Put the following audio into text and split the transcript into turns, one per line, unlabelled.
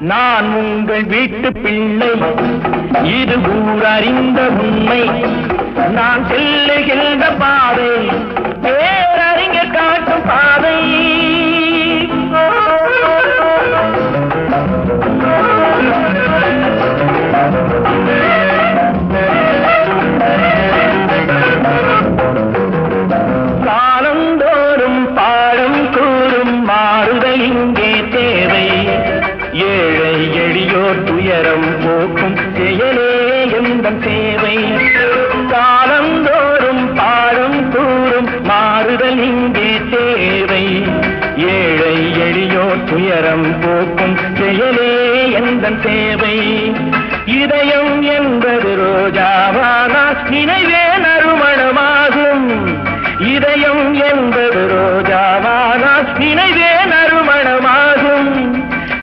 நான் உங்கள் வீட்டு பிள்ளை. இது ஊர் அறிந்த உண்மை. நான் செல்லுகின்ற பாதை. துயரம் போக்கும் செயலே எந்தன் சேவை? காலந்தோறும் பாடம் கூறும் மாறுதல் இங்கே தேவை. ஏழை எளியோர் துயரம் போக்கும் செயலே எந்தன் சேவை? இதயம் என்பது ரோஜாவானா நினைவே நறுமணமாகும் இதயம் என்பது ரோஜாவானா நினைவே நறு